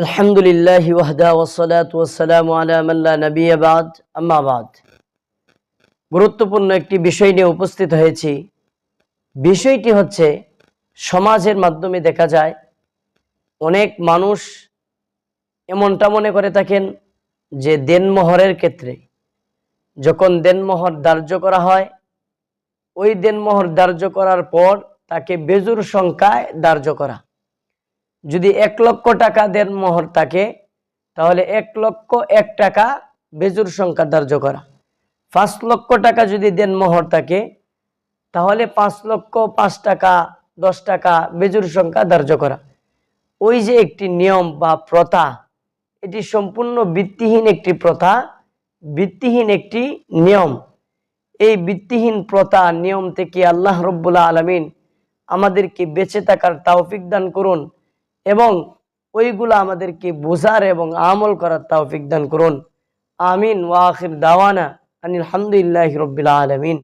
আলহামদুলিল্লাহ ওয়াহদা ওসলাত ওসালাম আলামাল্লা নবী আবাদ আম্মাবাদ গুরুত্বপূর্ণ একটি বিষয় নিয়ে উপস্থিত হয়েছি। বিষয়টি হচ্ছে, সমাজের মাধ্যমে দেখা যায়, অনেক মানুষ এমনটা মনে করে থাকেন যে দেনমোহরের ক্ষেত্রে, যখন দেনমোহর ধার্য করা হয়, ওই দেনমোহর ধার্য করার পর তাকে বেজুর সংখ্যায় ধার্য করা। যদি এক লক্ষ টাকা দেন মোহর থাকে তাহলে এক লক্ষ এক টাকা বেজুর সংখ্যা ধার্য করা। পাঁচ লক্ষ টাকা যদি দেন মোহর থাকে তাহলে পাঁচ লক্ষ পাঁচ টাকা, দশ টাকা বেজুর সংখ্যা ধার্য করা। ওই যে একটি নিয়ম বা প্রথা, এটি সম্পূর্ণ ভিত্তিহীন একটি প্রথা, ভিত্তিহীন একটি নিয়ম। এই ভিত্তিহীন প্রথা নিয়ম থেকে আল্লাহ রব্বুল্লাহ আলমিন আমাদেরকে বেঁচে থাকার তাওফিক দান করুন। এবং ওইগুলো আমাদেরকে বোঝার এবং আমল করার তাও দান করুন। আমিন ওয়াখির দাওয়ানা আনিল হামদুলিল্লাহ রবিল আলমিন।